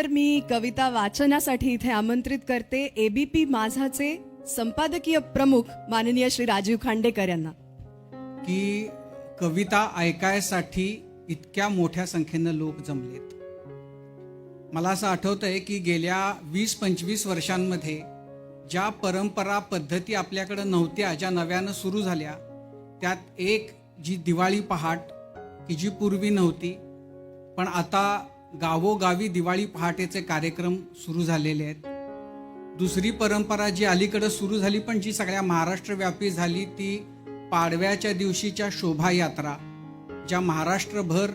तर मी कविता वाचनासाठी इथे आमंत्रित करते एबीपी माझाचे संपादकीय प्रमुख माननीय श्री राजीव खांडेकर यांना. की कविता ऐकायसाठी इतक्या मोठ्या संख्येनं लोक जमलेत. मला असं आठवत आहे की गेल्या वीस पंचवीस वर्षांमध्ये ज्या परंपरा पद्धती आपल्याकडं नव्हत्या ज्या नव्यानं सुरू झाल्या त्यात एक जी दिवाळी पहाट की जी पूर्वी नव्हती पण आता गावोगावी दिवाळी पहाटेचे कार्यक्रम सुरू झालेले आहेत. दुसरी परंपरा जी अलीकडं सुरू झाली पण जी सगळ्या महाराष्ट्रव्यापी झाली ती पाडव्याच्या दिवशीच्या शोभायात्रा ज्या महाराष्ट्रभर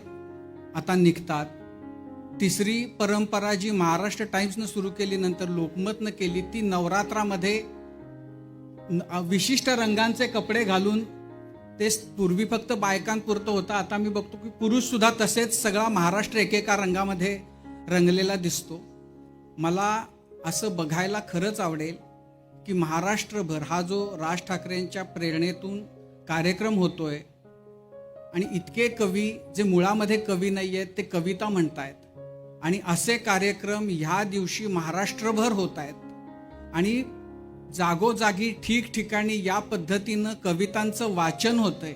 आता निघतात. तिसरी परंपरा जी महाराष्ट्र टाइम्सनं सुरू केली नंतर लोकमतनं केली ती नवरात्रामध्ये न- विशिष्ट रंगांचे कपडे घालून ते पूर्वी फक्त बायकांपुरतं होतं. आता मी बघतो की पुरुषसुद्धा तसेच सगळा महाराष्ट्र एकेका रंगामध्ये रंगलेला दिसतो. मला असं बघायला खरंच आवडेल की महाराष्ट्रभर हा जो राज ठाकरेंच्या प्रेरणेतून कार्यक्रम होतोय आणि इतके कवी जे मुळामध्ये कवी नाही आहेत ते कविता म्हणतायत. आणि असे कार्यक्रम ह्या दिवशी महाराष्ट्रभर होत आहेत आणि जागोजागी ठिकठिकाणी या पद्धतीनं कवितांचं वाचन होतंय.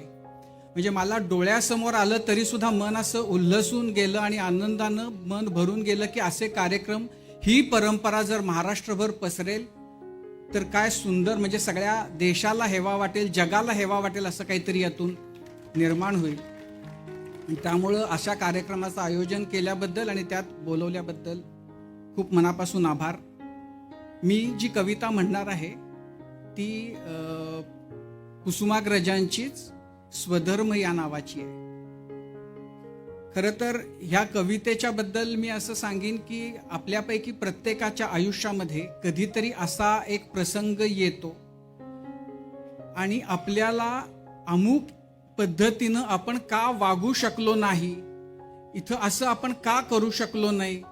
म्हणजे मला डोळ्यासमोर आलं तरी सुद्धा मन असं उल्हसून गेलं आणि आनंदानं मन भरून गेलं की असे कार्यक्रम ही परंपरा जर महाराष्ट्रभर पसरेल तर काय सुंदर म्हणजे सगळ्या देशाला हेवा वाटेल जगाला हेवा वाटेल असं काहीतरी यातून निर्माण होईल. त्यामुळं अशा कार्यक्रमाचं आयोजन केल्याबद्दल आणि त्यात बोलवल्याबद्दल खूप मनापासून आभार. मी जी कविता म्हणणार आहे ती कुसुमाग्रजांचीच स्वधर्म या नावाची आहे. खरं तर ह्या कवितेच्या बद्दल मी असं सांगेन की आपल्यापैकी प्रत्येकाच्या आयुष्यामध्ये कधीतरी असा एक प्रसंग येतो आणि आपल्याला अमुक पद्धतीनं आपण का वागू शकलो नाही इथं असं आपण का करू शकलो नाही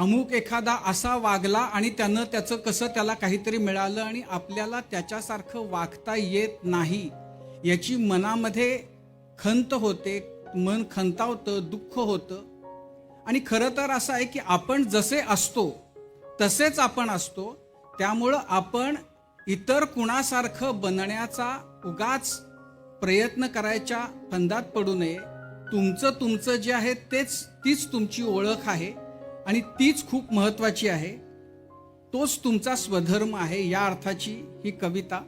अमुक एखादा असा वागला आणि त्यानं त्याचं कसं त्याला काहीतरी मिळालं आणि आपल्याला त्याच्यासारखं वागता येत नाही याची मनामध्ये खंत होते मन खंतावतं दुःख होतं. आणि खरं तर असं आहे की आपण जसे असतो तसेच आपण असतो त्यामुळं आपण इतर कुणासारखं बनण्याचा उगाच प्रयत्न करायच्या फंदात पडू नये. तुमचं तुमचं जे आहे तेच तीच तुमची ओळख आहे. आणि तीच खूप महत्त्वाची आहे. तोच तुमचा स्वधर्म आहे या अर्थाची ही कविता.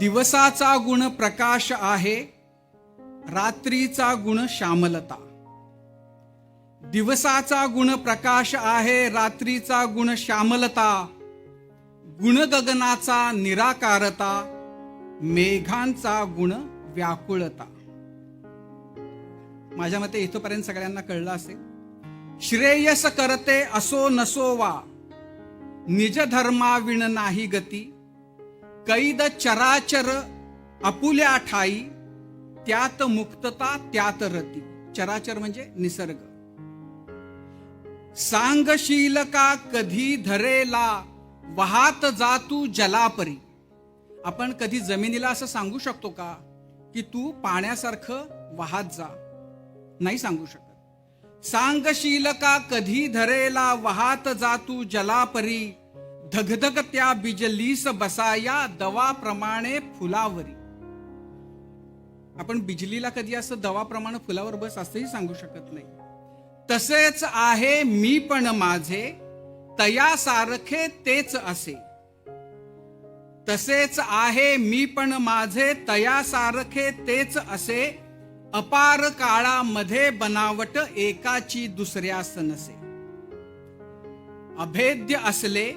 दिवसाचा गुण प्रकाश आहे रात्रीचा गुण श्यामलता. दिवसाचा गुण प्रकाश आहे रात्रीचा गुण श्यामलता. गुण गगनाचा निराकारता मेघांचा गुण व्याकुळता. माझ्या मते इथपर्यंत सगळ्यांना कळलं असेल. श्रेयस करते असो नसो वा. निज धर्माविण नाही गती. कैद चराचर अपुल्या ठाई. त्यात मुक्तता त्यात रती. चराचर म्हणजे निसर्ग. सांगशील का कधी धरेला? वाहत जातू जलापरी. आपण कधी जमिनीला असं सांगू शकतो का? की तू पाण्यासारखं वाहत जा. नाही सांगू शकत. सांगशील का कधी धरेला वाहत जातू जलापरी. धगधग त्या बिजलीस बसाया दवाप्रमाणे फुलावरी. आपण बिजलीला कधी असं दवाप्रमाणे फुलावर बस असंही सांगू शकत नाही. तसेच आहे मी पण माझे तया सारखे तेच असे. तसेच आहे मी पण माझे तया सारखे तेच असे अपार काळामध्ये बनावट एकाची दुसऱ्यास नसे अभेद्य असले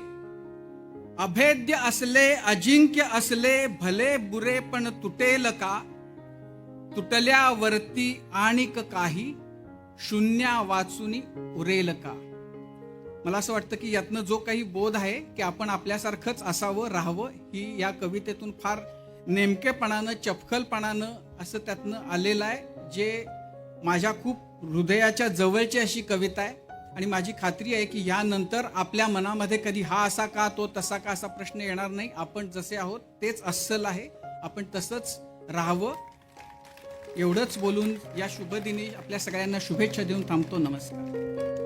अभेद्य असले अजिंक्य असले भले बुरे पण तुटेल का? तुटल्यावरती आणिक काही शून्या वाचूनी उरेल का? मला असं वाटतं की यातनं जो काही बोध आहे की आपण आपल्यासारखंच असावं राहावं ही या कवितेतून फार नेमकेपणानं चपखलपणानं असं त्यातनं आलेलं आहे जे माझ्या खूप हृदयाच्या जवळची अशी कविता आहे. आणि माझी खात्री आहे की यानंतर आपल्या मनामध्ये कधी हा असा का तो तसा का असा प्रश्न येणार नाही. आपण जसे आहोत तेच अस्सल आहे. आपण तसंच राहावं. एवढंच बोलून या शुभदिनी आपल्या सगळ्यांना शुभेच्छा देऊन थांबतो. नमस्कार.